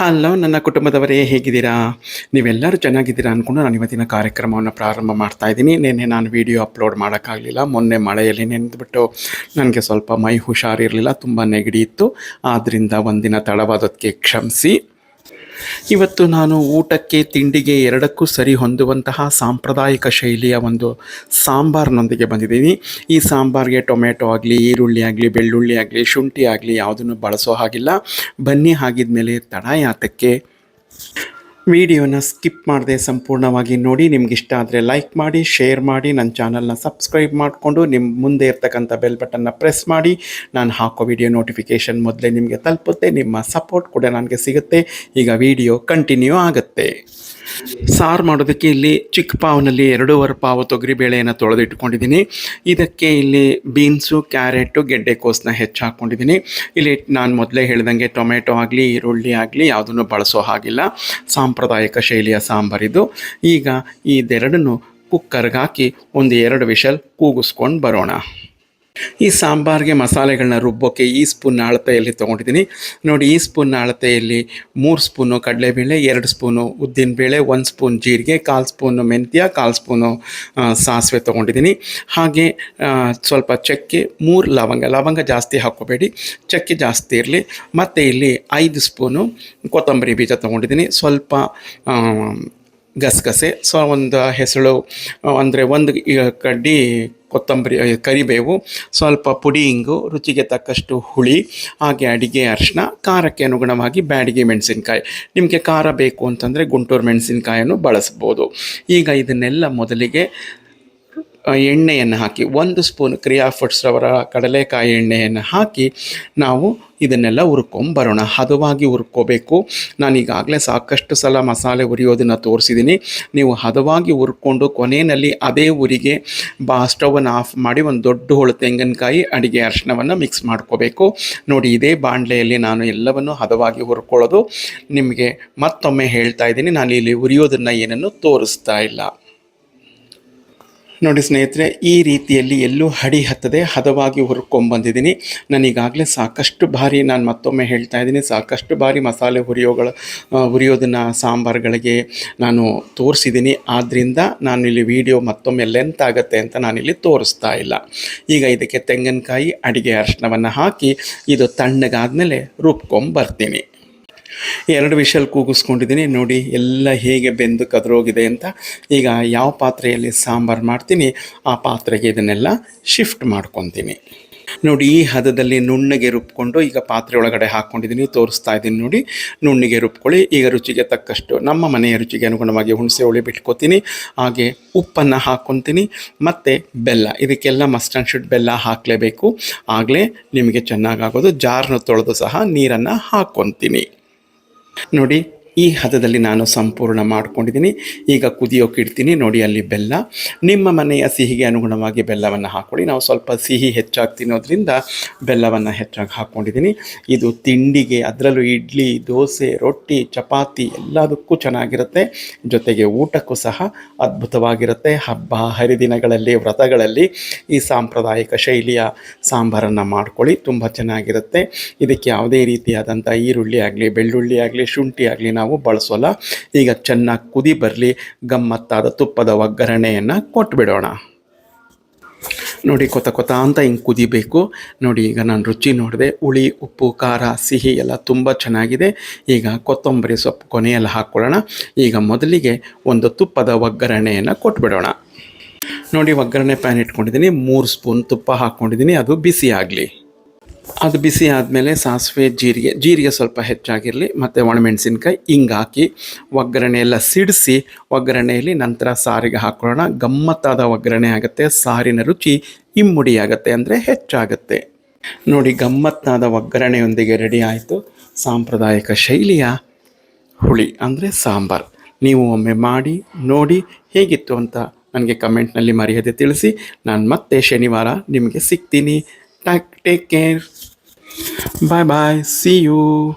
Hello, ನನ್ನ ಕುಟುಂಬದವರೇ, ಹೇಗಿದ್ದೀರಾ? ನೀವೆಲ್ಲರೂ ಚೆನ್ನಾಗಿದ್ದೀರಾ ಅಂದ್ಕೊಂಡು ನಾನು ಇವತ್ತಿನ ಕಾರ್ಯಕ್ರಮವನ್ನು ಪ್ರಾರಂಭ ಮಾಡ್ತಾ ಇದ್ದೀನಿ. ನಿನ್ನೆ ನಾನು ವಿಡಿಯೋ ಅಪ್ಲೋಡ್ ಮಾಡೋಕ್ಕಾಗಲಿಲ್ಲ. ಮೊನ್ನೆ ಮಳೆಯಲ್ಲಿ ನೆನೆದ್ಬಿಟ್ಟು ನನಗೆ ಸ್ವಲ್ಪ ಮೈ ಹುಷಾರಿರಲಿಲ್ಲ. ತುಂಬ ನೆಗಡಿ ಇತ್ತು. ಆದ್ದರಿಂದ ಒಂದಿನ ತಡವಾದದಕ್ಕೆ ಕ್ಷಮಿಸಿ. ಇವತ್ತು ನಾನು ಊಟಕ್ಕೆ, ತಿಂಡಿಗೆ ಎರಡಕ್ಕೂ ಸರಿ ಹೊಂದುವಂತಹ ಸಾಂಪ್ರದಾಯಿಕ ಶೈಲಿಯ ಒಂದು ಸಾಂಬಾರ್ನೊಂದಿಗೆ ಬಂದಿದ್ದೀನಿ. ಈ ಸಾಂಬಾರಿಗೆ ಟೊಮೆಟೊ ಆಗಲಿ, ಈರುಳ್ಳಿ ಆಗಲಿ, ಬೆಳ್ಳುಳ್ಳಿ ಆಗಲಿ, ಶುಂಠಿ ಆಗಲಿ ಯಾವುದನ್ನು ಬಳಸೋ ಹಾಗಿಲ್ಲ. ಬನ್ನಿ, ಹಾಗಿದ್ಮೇಲೆ ತಡ ಯಾತಕ್ಕೆ ವಿಡಿಯೋನ ಸ್ಕಿಪ್ ಮಾಡದೆ ಸಂಪೂರ್ಣವಾಗಿ ನೋಡಿ, ನಿಮ್ಗೆ ಇಷ್ಟ ಆದರೆ ಲೈಕ್ ಮಾಡಿ ಶೇರ್ ಮಾಡಿ ನನ್ನ ಚಾನಲ್ನ ಸಬ್ಸ್ಕ್ರೈಬ್ ಮಾಡಿಕೊಂಡು ನಿಮ್ಮ ಮುಂದೆ ಇರ್ತಕ್ಕಂಥ ಬೆಲ್ ಬಟನ್ನ ಪ್ರೆಸ್ ಮಾಡಿ. ನಾನು ಹಾಕೋ ವಿಡಿಯೋ ನೋಟಿಫಿಕೇಷನ್ ಮೊದಲೇ ನಿಮಗೆ ತಲುಪುತ್ತೆ, ನಿಮ್ಮ ಸಪೋರ್ಟ್ ಕೂಡ ನನಗೆ ಸಿಗುತ್ತೆ. ಈಗ ವಿಡಿಯೋ ಕಂಟಿನ್ಯೂ ಆಗುತ್ತೆ. ಸಾರು ಮಾಡೋದಕ್ಕೆ ಇಲ್ಲಿ ಚಿಕ್ಕ ಪಾವ್ನಲ್ಲಿ ಎರಡೂವರೆ ಪಾವು ತೊಗರಿಬೇಳೆಯನ್ನು ತೊಳೆದಿಟ್ಕೊಂಡಿದ್ದೀನಿ ಇದಕ್ಕೆ ಇಲ್ಲಿ ಬೀನ್ಸು, ಕ್ಯಾರೆಟು ಗೆಡ್ಡೆಕೋಸನ್ನ ಹೆಚ್ಚು ಹಾಕ್ಕೊಂಡಿದ್ದೀನಿ. ಇಲ್ಲಿ ನಾನು ಮೊದಲೇ ಹೇಳ್ದಂಗೆ ಟೊಮೆಟೊ ಆಗಲಿ, ಈರುಳ್ಳಿ ಆಗಲಿ, ಯಾವುದನ್ನು ಬಳಸೋ ಹಾಗಿಲ್ಲ. ಸಾಂಪ್ರದಾಯಿಕ ಶೈಲಿಯ ಸಾಂಬಾರಿದು ಈಗ ಇದೆರಡನ್ನು ಕುಕ್ಕರ್ಗೆ ಹಾಕಿ ಒಂದು ಎರಡು ವಿಷಲ್ ಕೂಗಿಸ್ಕೊಂಡು ಬರೋಣ. ಈ ಸಾಂಬಾರಿಗೆ ಮಸಾಲೆಗಳನ್ನ ರುಬ್ಬೋಕ್ಕೆ ಈ ಸ್ಪೂನ್ ಅಳತೆಯಲ್ಲಿ ತೊಗೊಂಡಿದ್ದೀನಿ. ನೋಡಿ, ಈ ಸ್ಪೂನ್ ಅಳತೆಯಲ್ಲಿ ಮೂರು ಸ್ಪೂನು ಕಡಲೆಬೇಳೆ, ಎರಡು ಸ್ಪೂನು ಉದ್ದಿನಬೇಳೆ, ಒಂದು ಸ್ಪೂನ್ ಜೀರಿಗೆ, ಕಾಲು ಸ್ಪೂನು ಮೆಂತ್ಯ, ಕಾಲು ಸ್ಪೂನು ಸಾಸಿವೆ ತೊಗೊಂಡಿದ್ದೀನಿ. ಹಾಗೆ ಸ್ವಲ್ಪ ಚಕ್ಕೆ, ಮೂರು ಲವಂಗ ಲವಂಗ ಜಾಸ್ತಿ ಹಾಕೋಬೇಡಿ ಚಕ್ಕೆ ಜಾಸ್ತಿ ಇರಲಿ. ಮತ್ತು ಇಲ್ಲಿ ಐದು ಸ್ಪೂನು ಕೊತ್ತಂಬರಿ ಬೀಜ ತೊಗೊಂಡಿದ್ದೀನಿ. ಸ್ವಲ್ಪ ಗಸಗಸೆ, ಸೊ, ಒಂದು ಹೆಸಳು ಅಂದರೆ ಒಂದು ಕಡ್ಡಿ ಕೊತ್ತಂಬರಿ ಕರಿಬೇವು, ಸ್ವಲ್ಪ ಪುಡಿ ಇಂಗು ರುಚಿಗೆ ತಕ್ಕಷ್ಟು ಹುಳಿ, ಹಾಗೆ ಅಡಿಗೆ ಅರಿಶಿನ ಖಾರಕ್ಕೆ ಅನುಗುಣವಾಗಿ ಬ್ಯಾಡಿಗೆ ಮೆಣಸಿನ್ಕಾಯಿ. ನಿಮಗೆ ಖಾರ ಬೇಕು ಅಂತಂದರೆ ಗುಂಟೂರು ಮೆಣಸಿನ್ಕಾಯನ್ನು ಬಳಸ್ಬೋದು. ಈಗ ಇದನ್ನೆಲ್ಲ ಮೊದಲಿಗೆ ಎಣ್ಣೆಯನ್ನು ಹಾಕಿ, ಒಂದು ಸ್ಪೂನ್ ಕ್ರಿಯಾ ಫುಡ್ಸ್ ಅವರ ಕಡಲೆಕಾಯಿ ಎಣ್ಣೆಯನ್ನು ಹಾಕಿ ನಾವು ಇದನ್ನೆಲ್ಲ ಹುರ್ಕೊಂಬರೋಣ. ಹದವಾಗಿ ಹುರ್ಕೋಬೇಕು. ನಾನು ಈಗಾಗಲೇ ಸಾಕಷ್ಟು ಸಲ ಮಸಾಲೆ ಉರಿಯೋದನ್ನು ತೋರಿಸಿದ್ದೀನಿ. ನೀವು ಹದವಾಗಿ ಹುರ್ಕೊಂಡು ಕೊನೆಯಲ್ಲಿ ಅದೇ ಉರಿಗೆ ಬಾ, ಸ್ಟವನ್ನು ಆಫ್ ಮಾಡಿ ಒಂದು ದೊಡ್ಡ ಹೋಳು ತೆಂಗಿನಕಾಯಿ ಅಡುಗೆ ಅರಿಶಿನವನ್ನು ಮಿಕ್ಸ್ ಮಾಡ್ಕೋಬೇಕು. ನೋಡಿ, ಇದೇ ಬಾಣಲೆಯಲ್ಲಿ ನಾನು ಎಲ್ಲವನ್ನು ಹದವಾಗಿ ಹುರ್ಕೊಳ್ಳೋದು. ನಿಮಗೆ ಮತ್ತೊಮ್ಮೆ ಹೇಳ್ತಾ ಇದ್ದೀನಿ. ನಾನು ಇಲ್ಲಿ ಉರಿಯೋದನ್ನು ಏನನ್ನು ತೋರಿಸ್ತಾ ಇಲ್ಲ. ನೋಡಿ ಸ್ನೇಹಿತರೆ, ಈ ರೀತಿಯಲ್ಲಿ ಎಲ್ಲೂ ಹಡಿ ಹತ್ತದೆ, ಹದವಾಗಿ ಹುರ್ಕೊಂಬಂದಿದ್ದೀನಿ. ನಾನೀಗಾಗಲೇ ಸಾಕಷ್ಟು ಬಾರಿ ನಾನು ಮತ್ತೊಮ್ಮೆ ಹೇಳ್ತಾ ಇದ್ದೀನಿ. ಸಾಕಷ್ಟು ಬಾರಿ ಮಸಾಲೆ ಹುರಿಯೋಗಳ ಹುರಿಯೋದನ್ನು ಸಾಂಬಾರುಗಳಿಗೆ ನಾನು ತೋರಿಸಿದ್ದೀನಿ. ಆದ್ದರಿಂದ ನಾನು ಇಲ್ಲಿ ವಿಡಿಯೋ ಮತ್ತೊಮ್ಮೆ ಲೆಂತ್ ಆಗುತ್ತೆ ಅಂತ ನಾನಿಲ್ಲಿ ತೋರಿಸ್ತಾ ಇಲ್ಲ. ಈಗ ಇದಕ್ಕೆ ತೆಂಗಿನಕಾಯಿ, ಅಡಿಗೆ ಅರಿಶಿನವನ್ನು ಹಾಕಿ, ಇದು ತಣ್ಣಗಾದ್ಮೇಲೆ ರುಬ್ಕೊಂಬರ್ತೀನಿ. ಎರಡು ವಿಷಲ್ ಕೂಗಿಸ್ಕೊಂಡಿದ್ದೀನಿ. ನೋಡಿ, ಎಲ್ಲ ಹೇಗೆ ಬೆಂದು ಕದ್ರೋಗಿದೆ ಅಂತ. ಈಗ ಯಾವ ಪಾತ್ರೆಯಲ್ಲಿ ಸಾಂಬಾರು ಮಾಡ್ತೀನಿ, ಆ ಪಾತ್ರೆಗೆ ಇದನ್ನೆಲ್ಲ ಶಿಫ್ಟ್ ಮಾಡ್ಕೊತೀನಿ. ನೋಡಿ, ಈ ಹದದಲ್ಲಿ ನುಣ್ಣಗೆ ರುಬ್ಕೊಂಡು ಈಗ ಪಾತ್ರೆ ಒಳಗಡೆ ಹಾಕ್ಕೊಂಡಿದ್ದೀನಿ, ತೋರಿಸ್ತಾ ಇದ್ದೀನಿ ನೋಡಿ. ನುಣ್ಣಗೆ ರುಬ್ಕೊಳ್ಳಿ, ಈಗ ರುಚಿಗೆ ತಕ್ಕಷ್ಟು, ನಮ್ಮ ಮನೆಯ ರುಚಿಗೆ ಅನುಗುಣವಾಗಿ ಹುಣಸೆ ಹುಳಿ ಬಿಟ್ಕೋತೀನಿ, ಹಾಗೆ ಉಪ್ಪನ್ನು ಹಾಕ್ಕೊತೀನಿ, ಮತ್ತು ಬೆಲ್ಲ, ಇದಕ್ಕೆಲ್ಲ ಮಸ್ಟ್ ಆ್ಯಂಡ್ ಶುಡ್ ಬೆಲ್ಲ ಹಾಕಲೇಬೇಕು. ಆಗಲೇ ನಿಮಗೆ ಚೆನ್ನಾಗಾಗೋದು ಜಾರನ್ನು ತೊಳೆದು ಸಹ ನೀರನ್ನು ಹಾಕ್ಕೊತೀನಿ. ನೋಡಿ ಈ ಹದದಲ್ಲಿ ನಾನು ಸಂಪೂರ್ಣ ಮಾಡ್ಕೊಂಡಿದ್ದೀನಿ. ಈಗ ಕುದಿಯೋಕೆ ಇಡ್ತೀನಿ. ನೋಡಿ ಅಲ್ಲಿ ಬೆಲ್ಲ. ನಿಮ್ಮ ಮನೆಯ ಸಿಹಿಗೆ ಅನುಗುಣವಾಗಿ ಬೆಲ್ಲವನ್ನು ಹಾಕ್ಕೊಳ್ಳಿ ನಾವು ಸ್ವಲ್ಪ ಸಿಹಿ ಹೆಚ್ಚಾಗಿ ತಿನ್ನೋದ್ರಿಂದ ಬೆಲ್ಲವನ್ನು ಹೆಚ್ಚಾಗಿ ಹಾಕ್ಕೊಂಡಿದ್ದೀನಿ ಇದು ತಿಂಡಿಗೆ, ಅದರಲ್ಲೂ ಇಡ್ಲಿ, ದೋಸೆ, ರೊಟ್ಟಿ, ಚಪಾತಿ ಎಲ್ಲದಕ್ಕೂ ಚೆನ್ನಾಗಿರುತ್ತೆ. ಜೊತೆಗೆ ಊಟಕ್ಕೂ ಸಹ ಅದ್ಭುತವಾಗಿರುತ್ತೆ. ಹಬ್ಬ, ಹರಿದಿನಗಳಲ್ಲಿ, ವ್ರತಗಳಲ್ಲಿ ಈ ಸಾಂಪ್ರದಾಯಿಕ ಶೈಲಿಯ ಸಾಂಬಾರನ್ನು ಮಾಡ್ಕೊಳ್ಳಿ. ತುಂಬ ಚೆನ್ನಾಗಿರುತ್ತೆ. ಇದಕ್ಕೆ ಯಾವುದೇ ರೀತಿಯಾದಂಥ ಈರುಳ್ಳಿ ಆಗಲಿ, ಬೆಳ್ಳುಳ್ಳಿ ಆಗಲಿ, ಶುಂಠಿ ಆಗಲಿ ಬಳಸೋಲ್ಲ. ಈಗ ಚೆನ್ನಾಗಿ ಕುದಿ ಬರಲಿ, ಗಮ್ಮತ್ತಾದ ತುಪ್ಪದ ಒಗ್ಗರಣೆಯನ್ನು ಕೊಟ್ಬಿಡೋಣ. ನೋಡಿ, ಕೊತ ಕೊತ ಅಂತ ಹಿಂಗೆ ಕುದಿಬೇಕು. ನೋಡಿ, ಈಗ ನಾನು ರುಚಿ ನೋಡಿದೆ, ಹುಳಿ, ಉಪ್ಪು, ಖಾರ, ಸಿಹಿ ಎಲ್ಲ ತುಂಬ ಚೆನ್ನಾಗಿದೆ. ಈಗ ಕೊತ್ತಂಬರಿ ಸೊಪ್ಪು ಕೊನೆಯಲ್ಲಿ ಹಾಕ್ಕೊಳ್ಳೋಣ. ಈಗ ಮೊದಲಿಗೆ ಒಂದು ತುಪ್ಪದ ಒಗ್ಗರಣೆಯನ್ನು ಕೊಟ್ಬಿಡೋಣ. ನೋಡಿ, ಒಗ್ಗರಣೆ ಪ್ಯಾನ್ ಇಟ್ಕೊಂಡಿದ್ದೀನಿ. ಮೂರು ಸ್ಪೂನ್ ತುಪ್ಪ ಹಾಕ್ಕೊಂಡಿದ್ದೀನಿ. ಅದು ಬಿಸಿ ಆಗಲಿ. ಅದು ಬಿಸಿ ಆದಮೇಲೆ ಸಾಸಿವೆ ಜೀರಿಗೆ ಜೀರಿಗೆ ಸ್ವಲ್ಪ ಹೆಚ್ಚಾಗಿರಲಿ, ಮತ್ತು ಒಣಮೆಣಸಿನ್ಕಾಯಿ, ಹಿಂಗೆ ಹಾಕಿ ಒಗ್ಗರಣೆ ಎಲ್ಲ ಸಿಡಿಸಿ ಒಗ್ಗರಣೆಯಲ್ಲಿ ನಂತರ ಸಾರಿಗೆ ಹಾಕೊಳ್ಳೋಣ. ಗಮ್ಮತ್ತಾದ ಒಗ್ಗರಣೆ ಆಗುತ್ತೆ, ಸಾರಿನ ರುಚಿ ಇಮ್ಮುಡಿ ಆಗುತ್ತೆ ಅಂದರೆ ಹೆಚ್ಚಾಗುತ್ತೆ. ನೋಡಿ, ಗಮ್ಮತ್ತಾದ ಒಗ್ಗರಣೆಯೊಂದಿಗೆ ರೆಡಿ ಆಯಿತು ಸಾಂಪ್ರದಾಯಿಕ ಶೈಲಿಯ ಹುಳಿ ಅಂದರೆ ಸಾಂಬಾರು. ನೀವು ಒಮ್ಮೆ ಮಾಡಿ, ನೋಡಿ ಹೇಗಿತ್ತು ಅಂತ ನನಗೆ ಕಮೆಂಟ್ನಲ್ಲಿ ಮರೆಯದೆ ತಿಳಿಸಿ. ನಾನು ಮತ್ತೆ ಶನಿವಾರ ನಿಮಗೆ ಸಿಗ್ತೀನಿ. Take care Bye bye. See you.